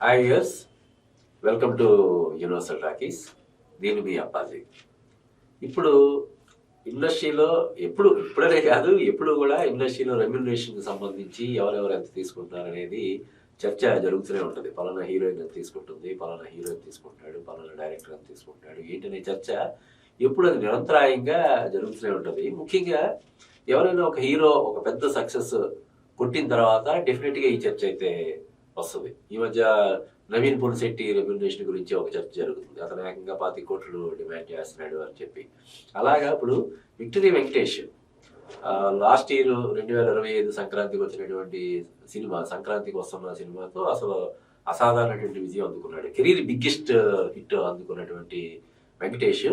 Hi యర్స్ welcome to universal talkies దీని మీ అప్పాజీ ఇప్పుడు ఇండస్ట్రీలో ఎప్పుడు ఇప్పుడనే కాదు ఎప్పుడు కూడా ఇండస్ట్రీలో రెమ్యునరేషన్కి సంబంధించి ఎవరెవరు ఎంత తీసుకుంటున్నారు అనేది చర్చ జరుగుతూనే ఉంటుంది. పలానా హీరోయిన్ ఎంత తీసుకుంటుంది పలానా హీరోయిన్ తీసుకుంటాడు పలానా డైరెక్టర్ ఎంత తీసుకుంటాడు ఏంటనే చర్చ ఎప్పుడు అది నిరంతరాయంగా జరుగుతూనే ఉంటుంది. ముఖ్యంగా ఎవరైనా ఒక హీరో ఒక పెద్ద సక్సెస్ కొట్టిన తర్వాత డెఫినెట్గా ఈ చర్చ అయితే వస్తుంది. ఈ మధ్య నవీన్ పులిశెట్టి రెమ్యునరేషన్ గురించి ఒక చర్చ జరుగుతుంది. అతను ఏకంగా పాతి కోట్లు డిమాండ్ చేస్తున్నాడు అని చెప్పి. అలాగా ఇప్పుడు విక్టరీ వెంకటేష్ లాస్ట్ ఇయర్ రెండు వేల ఇరవై ఐదు సంక్రాంతికి వచ్చినటువంటి సినిమా సంక్రాంతికి వస్తున్న సినిమాతో అసలు అసాధారణటువంటి విజయం అందుకున్నాడు. కెరీర్ బిగ్గెస్ట్ హిట్ అందుకున్నటువంటి వెంకటేష్.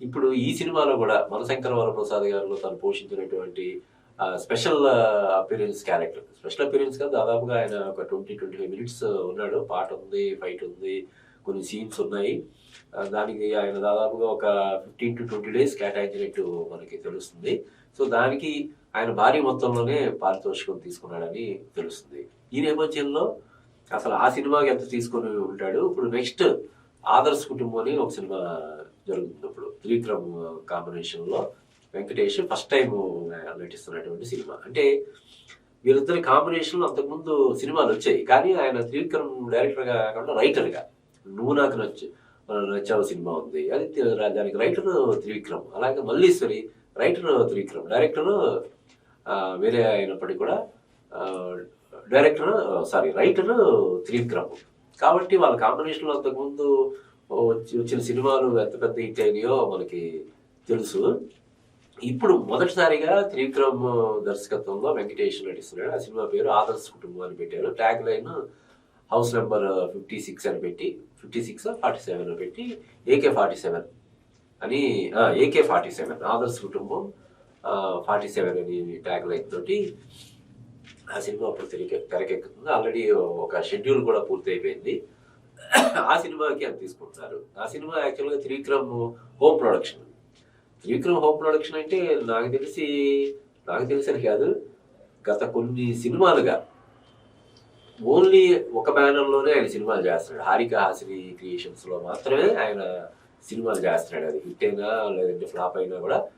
ఇప్పుడు ఈ సినిమాలో కూడా మనశంకర వరప్రసాద్ గారిలో తను పోషించినటువంటి special appearance character special appearance కాదు దాదాపుగా ఆయన ఒక ట్వంటీ ట్వంటీ ఫైవ్ మినిట్స్ ఉన్నాడు. పాట ఉంది ఫైట్ ఉంది కొన్ని సీన్స్ ఉన్నాయి. దానికి ఆయన దాదాపుగా ఒక ఫిఫ్టీన్ టు ట్వంటీ డేస్ కేటాయించినట్టు మనకి తెలుస్తుంది. సో దానికి ఆయన భారీ మొత్తంలోనే పారితోషికం తీసుకున్నాడని తెలుస్తుంది. ఈ నేపథ్యంలో అసలు ఆ సినిమాకి ఎంత తీసుకొని ఉంటాడు? ఇప్పుడు నెక్స్ట్ ఆదర్శ్ కుటుంబం అని ఒక సినిమా జరుగుతుంది ఇప్పుడు త్రివిక్రమ్ కాంబినేషన్లో వెంకటేష్ ఫస్ట్ టైం నటిస్తున్నటువంటి సినిమా. అంటే వీరిద్దరి కాంబినేషన్లో అంతకుముందు సినిమాలు వచ్చాయి. కానీ ఆయన త్రివిక్రమ్ డైరెక్టర్గా కాకుండా రైటర్గా నువ్వు నాకు నచ్చు నచ్చావు సినిమా ఉంది. అది దానికి రైటర్ త్రివిక్రమ్. అలాగే మల్లీశ్వరి రైటర్ త్రివిక్రమ్. డైరెక్టర్ వేరే అయినప్పటికీ కూడా డైరెక్టర్ సారీ రైటర్ త్రివిక్రమ్. కాబట్టి వాళ్ళ కాంబినేషన్లో అంతకుముందు వచ్చి వచ్చిన సినిమాలు ఎంత పెద్ద హిట్ అయినాయో మనకి తెలుసు. ఇప్పుడు మొదటిసారిగా త్రివిక్రమ్ దర్శకత్వంలో వెంకటేష్ నటిస్తున్నాడు. ఆ సినిమా పేరు ఆదర్శ్ కుటుంబం అని పెట్టారు. Tag line house number fifty six అని పెట్టి ఫిఫ్టీ సిక్స్ ఫార్టీ సెవెన్ అని పెట్టి ఏకే ఫార్టీ సెవెన్ అని AK forty seven Adarsh Kutumbam forty seven అని ట్యాగ్ లైన్ తోటి ఆ సినిమా అప్పుడు తెరకె తెరకెక్కుతుంది. ఆల్రెడీ ఒక షెడ్యూల్ కూడా పూర్తి అయిపోయింది ఆ సినిమాకి అది తీసుకుంటున్నారు. ఆ సినిమా యాక్చువల్గా Trivikram home production. Trivikram home production అంటే నాకు తెలిసి నాకు తెలిసని కాదు గత కొన్ని సినిమాలుగా. ఓన్లీ ఒక బ్యానర్లోనే ఆయన సినిమాలు చేస్తున్నాడు. హారిక హాసిని క్రియేషన్స్లో మాత్రమే ఆయన సినిమాలు చేస్తున్నాడు. అది హిట్ అయినా లేదంటే ఫ్లాప్ అయినా కూడా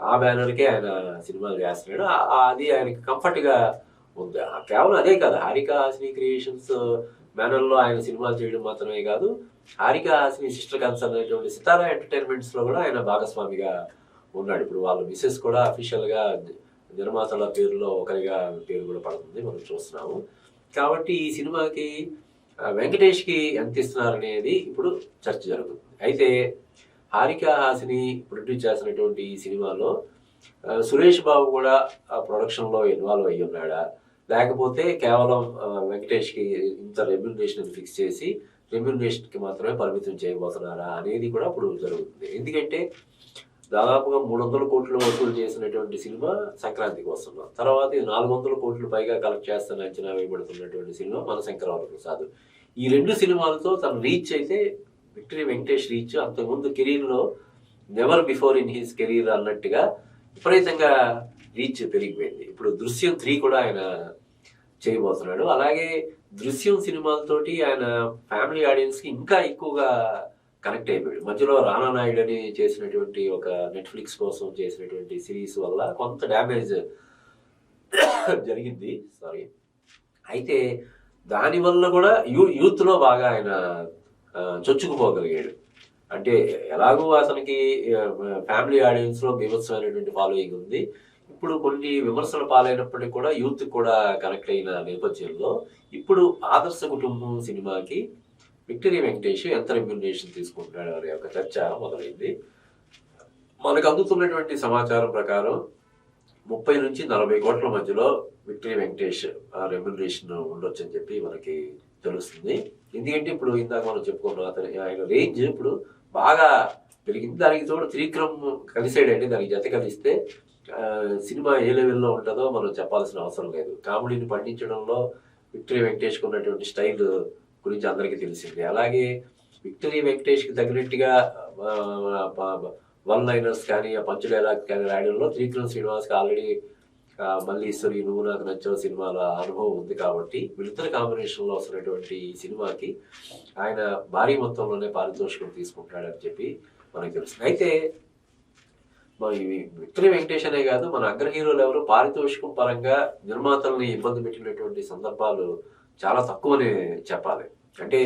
ఆ బ్యానర్కే ఆయన సినిమాలు చేస్తున్నాడు. అది ఆయనకి కంఫర్ట్గా ఉంది. ఆ కేవలం అదే కాదు. హారిక హాసిని క్రియేషన్స్ మేనల్లో ఆయన సినిమాలు చేయడం మాత్రమే కాదు హారిక హాసిని సిస్టర్ కన్సర్న్ అనేటువంటి సితారా ఎంటర్టైన్మెంట్స్లో కూడా ఆయన భాగస్వామిగా ఉన్నాడు. ఇప్పుడు వాళ్ళ మిసెస్ కూడా అఫీషియల్గా నిర్మాతల పేరులో ఒకరిగా పేరు కూడా పడుతుంది మనం చూస్తున్నాము. కాబట్టి ఈ సినిమాకి వెంకటేష్కి ఎంత ఇస్తున్నారు అనేది ఇప్పుడు చర్చ జరుగుతుంది. అయితే హారిక హాసిని ప్రొడ్యూస్ చేసినటువంటి ఈ సినిమాలో సురేష్ బాబు కూడా ఆ ఇన్వాల్వ్ అయ్యి ఉన్నాడా లేకపోతే కేవలం వెంకటేష్కి ఇంత రెమ్యునరేషన్ ఫిక్స్ చేసి రెమ్యునరేషన్కి మాత్రమే పరిమితం చేయబోతున్నారా అనేది కూడా ఇప్పుడు జరుగుతుంది. ఎందుకంటే దాదాపుగా మూడు వందల కోట్లు వసూలు చేసినటువంటి సినిమా సంక్రాంతికి వస్తున్నాం తర్వాత ఇది నాలుగు వందల కోట్లు పైగా కలెక్ట్ చేస్తున్న అంచనా వేయబడుతున్నటువంటి సినిమా మన శంకరవర ప్రసాద్. ఈ రెండు సినిమాలతో తన రీచ్ అయితే విక్టరీ వెంకటేష్ రీచ్ అంతకుముందు కెరీర్లో never before in his career అన్నట్టుగా విపరీతంగా రీచ్ పెరిగిపోయింది. ఇప్పుడు దృశ్యం త్రీ కూడా ఆయన చేయబోతున్నాడు. అలాగే దృశ్యం సినిమాలతోటి ఆయన ఫ్యామిలీ ఆడియన్స్కి ఇంకా ఎక్కువగా కనెక్ట్ అయిపోయాడు. మధ్యలో రానా నాయుడు అని చేసినటువంటి ఒక నెట్ఫ్లిక్స్ కోసం చేసినటువంటి సిరీస్ వల్ల కొంత డ్యామేజ్ జరిగింది. సారీ అయితే దానివల్ల కూడా యూ యూత్లో బాగా ఆయన చొచ్చుకుపోగలిగాడు. అంటే ఎలాగో అతనికి ఫ్యామిలీ ఆడియన్స్లో బీభత్సమైనటువంటి ఫాలోయింగ్ ఉంది. ఇప్పుడు కొన్ని విమర్శల పాలైనప్పటికీ కూడా యూత్ కూడా కనెక్ట్ అయిన నేపథ్యంలో ఇప్పుడు ఆదర్శ కుటుంబం సినిమాకి విక్టరీ వెంకటేష్ ఎంత రెమ్యునేషన్ తీసుకుంటున్నాడు అనే ఒక చర్చ మొదలైంది. మనకు అందుతున్నటువంటి సమాచారం ప్రకారం ముప్పై నుంచి నలభై కోట్ల మధ్యలో విక్టరీ వెంకటేష్ రెమ్యునరేషన్ ఉండొచ్చు అని చెప్పి మనకి తెలుస్తుంది. ఎందుకంటే ఇప్పుడు ఇందాక మనం చెప్పుకున్నాం అతని ఆయన రేంజ్ ఇప్పుడు బాగా పెరిగింది. దానికి తోడు త్రివిక్రమ్ కలిసాడండి దానికి జత కలిస్తే సినిమా ఏ లెవెల్లో ఉంటుందో మనం చెప్పాల్సిన అవసరం లేదు. కామెడీని పండించడంలో విక్టరీ వెంకటేష్కి ఉన్నటువంటి స్టైల్ గురించి అందరికీ తెలిసింది. అలాగే విక్టరీ వెంకటేష్కి తగినట్టుగా వన్ లైనర్స్ కానీ ఆ పంచ్ డైలాగ్ కానీ రాయడంలో త్రివిక్రమ్ శ్రీనివాస్కి ఆల్రెడీ మళ్ళీ మల్లీశ్వరి నువ్వు నాకు నచ్చిన సినిమాల అనుభవం ఉంది కాబట్టి వీళ్ళిద్దరి కాంబినేషన్లో వస్తున్నటువంటి ఈ సినిమాకి ఆయన భారీ మొత్తంలోనే పారితోషికం తీసుకుంటాడని చెప్పి మనకు తెలుస్తుంది. అయితే మన ఈ విక్టరీ వెంకటేష్ అనే కాదు మన అగ్ర హీరోలు ఎవరు? పారితోషికం పరంగా నిర్మాతల్ని ఇబ్బంది పెట్టినటువంటి సందర్భాలు చాలా తక్కువనే చెప్పాలి. అంటే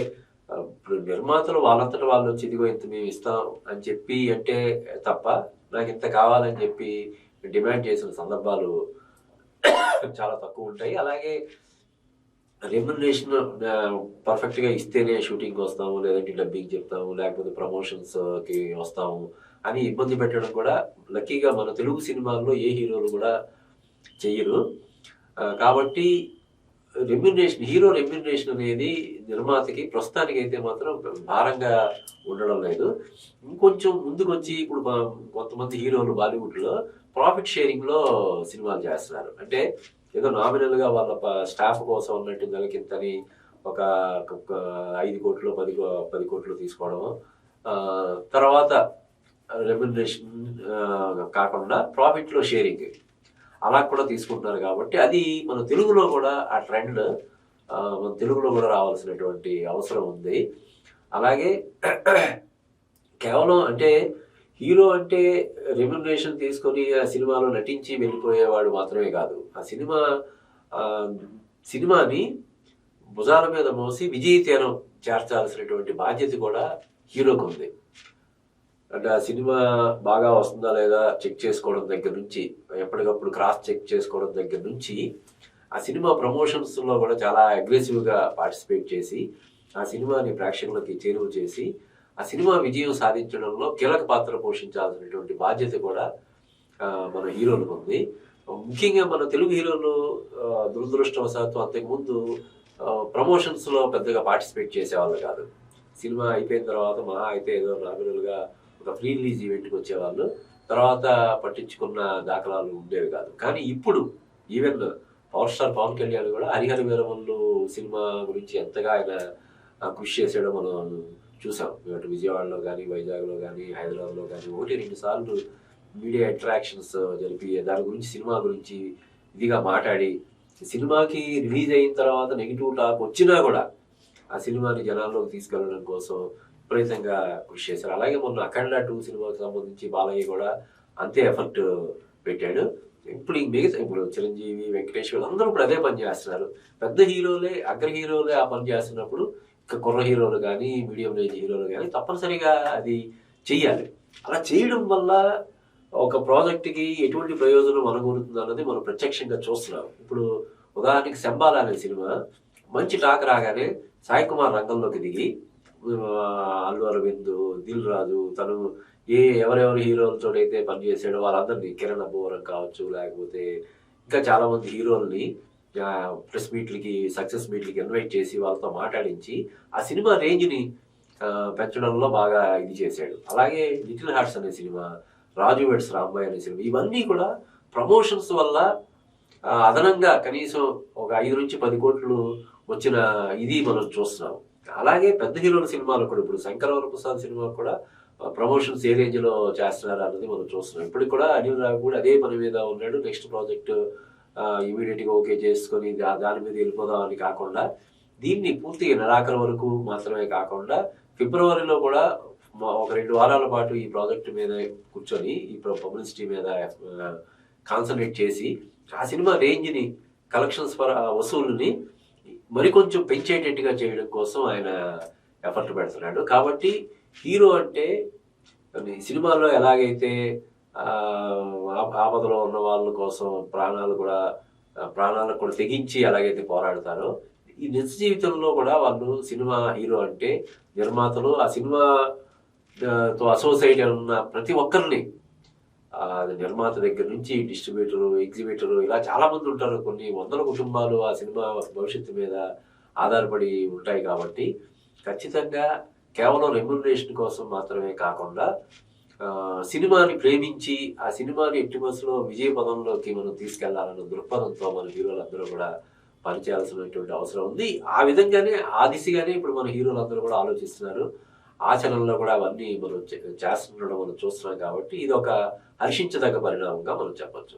ఇప్పుడు నిర్మాతలు వాళ్ళంతట వాళ్ళు వచ్చి ఇదిగో ఇంత మేము ఇస్తాం అని చెప్పి అంటే తప్ప నాకు ఇంత కావాలని చెప్పి డిమాండ్ చేసిన సందర్భాలు చాలా తక్కువ ఉంటాయి. అలాగే రెమ్యునరేషన్ పర్ఫెక్ట్గా ఇస్తేనే షూటింగ్కి వస్తాము లేదంటే డబ్బింగ్ చెప్తాము లేకపోతే ప్రమోషన్స్కి వస్తాము. అని ఇబ్బంది పెట్టడం కూడా లక్కీగా మన తెలుగు సినిమాల్లో ఏ హీరోలు కూడా చెయ్యరు. కాబట్టి రెమ్యునరేషన్ హీరో రెమ్యునరేషన్ అనేది నిర్మాతకి ప్రస్తుతానికి అయితే మాత్రం భారంగా ఉండడం లేదు. ఇంకొంచెం ముందుకు వచ్చి ఇప్పుడు కొంతమంది హీరోలు బాలీవుడ్లో ప్రాఫిట్ షేరింగ్లో సినిమాలు చేస్తున్నారు. అంటే ఏదో నామినల్గా వాళ్ళ స్టాఫ్ కోసం ఉన్నట్టు నెలకింతని ఒక ఒక ఐదు కోట్లు పది కో- పది కోట్లు తీసుకోవడం తర్వాత రెమ్యునరేషన్ కాకుండా ప్రాఫిట్లో షేరింగ్ అలా కూడా తీసుకుంటున్నారు కాబట్టి అది మన తెలుగులో కూడా ఆ ట్రెండ్ మన తెలుగులో కూడా రావాల్సినటువంటి అవసరం ఉంది. అలాగే కేవలం అంటే హీరో అంటే రెమ్యునరేషన్ తీసుకొని ఆ సినిమాలో నటించి వెళ్ళిపోయేవాడు మాత్రమే కాదు. ఆ సినిమా సినిమాని భుజాల మీద మోసి విజయ తీరం చేర్చాల్సినటువంటి బాధ్యత కూడా హీరోకు ఉంది. అంటే ఆ సినిమా బాగా వస్తుందా లేదా చెక్ చేసుకోవడం దగ్గర నుంచి ఎప్పటికప్పుడు క్రాస్ చెక్ చేసుకోవడం దగ్గర నుంచి ఆ సినిమా ప్రమోషన్స్లో కూడా చాలా అగ్రెసివ్గా పార్టిసిపేట్ చేసి ఆ సినిమాని ప్రేక్షకులకి చేరువ చేసి ఆ సినిమా విజయం సాధించడంలో కీలక పాత్ర పోషించాల్సినటువంటి బాధ్యత కూడా మన హీరోలకు ఉంది. ముఖ్యంగా మన తెలుగు హీరోలు దురదృష్టవశాత్తు అంతకుముందు ప్రమోషన్స్లో పెద్దగా పార్టిసిపేట్ చేసేవాళ్ళు కాదు. సినిమా అయిపోయిన తర్వాత మహా అయితే ఏదో నామినల్గా ఒక ఫ్రీ రిలీజ్ ఈవెంట్కి వచ్చేవాళ్ళు. తర్వాత పట్టించుకున్న దాఖలాలు ఉండేవి కాదు. కానీ ఇప్పుడు even power star Pawan Kalyan కూడా హరిహర వీరమల్లు సినిమా గురించి ఎంతగా ఆయన కృషి చేసాడో మనం చూసాం. ఇటు విజయవాడలో కానీ వైజాగ్లో కానీ హైదరాబాద్లో కానీ ఒకటి రెండు సార్లు మీడియా ఇంటరాక్షన్స్ జరిపి దాని గురించి సినిమా గురించి ఇదిగా మాట్లాడి సినిమాకి రిలీజ్ అయిన తర్వాత నెగిటివ్ టాక్ వచ్చినా కూడా ఆ సినిమాని జనాల్లోకి తీసుకెళ్ళడం కోసం విపరీతంగా కృషి చేశారు. అలాగే మొన్న అఖండ టూ సినిమాకి సంబంధించి బాలయ్య కూడా అంతే ఎఫర్ట్ పెట్టాడు. ఇప్పుడు ఈ మిగతా ఇప్పుడు చిరంజీవి వెంకటేష్ అందరూ ఇప్పుడు అదే పని చేస్తున్నారు. పెద్ద హీరోలే అగ్ర హీరోలే ఆ పని చేస్తున్నప్పుడు ఇంకా కుర్ర హీరోలు కానీ మీడియం రేంజ్ హీరోలు కానీ తప్పనిసరిగా అది చెయ్యాలి. అలా చేయడం వల్ల ఒక ప్రాజెక్ట్కి ఎటువంటి ప్రయోజనం అనుకూరుతుంది అన్నది మనం ప్రత్యక్షంగా చూస్తున్నాం. ఇప్పుడు ఉదాహరణకి శంబాల అనే సినిమా మంచి టాక్ రాగానే సాయి కుమార్ రంగంలోకి దిగి అల్లు అరవింద్ దిల్ రాజు తను ఏ ఎవరెవరు హీరోలతో అయితే పనిచేసాడో వాళ్ళందరినీ కిరణ్ అబ్బోరం కావచ్చు లేకపోతే ఇంకా చాలా మంది హీరోల్ని ప్రెస్ మీట్లకి సక్సెస్ మీట్లకి ఇన్వైట్ చేసి వాళ్ళతో మాట్లాడించి ఆ సినిమా రేంజ్ని పెంచడంలో బాగా ఇది చేశాడు. అలాగే లిటిల్ హార్ట్స్ అనే సినిమా రాజు వెడ్స్ రాంబాయ్ అనే సినిమా ఇవన్నీ కూడా ప్రమోషన్స్ వల్ల అదనంగా కనీసం ఒక ఐదు నుంచి పది కోట్లు వచ్చిన ఇది మనం చూస్తున్నాం. అలాగే పెద్ద హీరోల సినిమాలు కూడా ఇప్పుడు శంకరవర ప్రసాద్ సినిమా కూడా ప్రమోషన్స్ ఏ రేంజ్లో చేస్తున్నారు అన్నది మనం చూస్తున్నాం. ఇప్పటికి కూడా అనిల్ రావు కూడా అదే పని మీద ఉన్నాడు. నెక్స్ట్ ప్రాజెక్ట్ ఇమీడియట్గా ఓకే చేసుకొని దాని మీద వెళ్ళిపోదాం అని కాకుండా దీన్ని పూర్తిగా నెలాఖరు వరకు మాత్రమే కాకుండా ఫిబ్రవరిలో కూడా ఒక రెండు వారాల పాటు ఈ ప్రాజెక్ట్ మీద కూర్చొని ఈ పబ్లిసిటీ మీద కాన్సన్ట్రేట్ చేసి ఆ సినిమా రేంజ్ని కలెక్షన్స్ కలెక్షన్స్ వసూలుని మరికొంచెం పెంచేటట్టుగా చేయడం కోసం ఆయన ఎఫర్ట్ పెడుతున్నాడు. కాబట్టి హీరో అంటే సినిమాలో ఎలాగైతే ఆ, ఆపదలో ఉన్న వాళ్ళ కోసం ప్రాణాలు కూడా ఆ, ప్రాణాలకు కూడా తెగించి ఎలాగైతే పోరాడతారో ఈ నిజ జీవితంలో కూడా వాళ్ళు సినిమా హీరో అంటే నిర్మాతలు ఆ సినిమా తో అసోసియేట్ ఉన్న ప్రతి ఒక్కరిని నిర్మాత దగ్గర నుంచి డిస్ట్రిబ్యూటర్ ఎగ్జిబిటర్ ఇలా చాలామంది ఉంటారు. కొన్ని వందల కుటుంబాలు ఆ సినిమా భవిష్యత్తు మీద ఆధారపడి ఉంటాయి కాబట్టి ఖచ్చితంగా కేవలం రెమ్యునరేషన్ కోసం మాత్రమే కాకుండా సినిమాని ప్రేమించి ఆ సినిమాని ఎట్టి బస్సులో విజయ పదంలోకి మనం తీసుకెళ్ళాలన్న దృక్పథంతో మన హీరోలందరూ కూడా పనిచేయాల్సినటువంటి అవసరం ఉంది. ఆ విధంగానే ఆ దిశగానే ఇప్పుడు మన హీరోలందరూ కూడా ఆలోచిస్తున్నారు. ఆచరణలో కూడా అవన్నీ మనం చేస్తుండడం మనం చూస్తున్నాం కాబట్టి ఇది ఒక హర్షించదగ్గ పరిణామంగా మనం చెప్పచ్చు.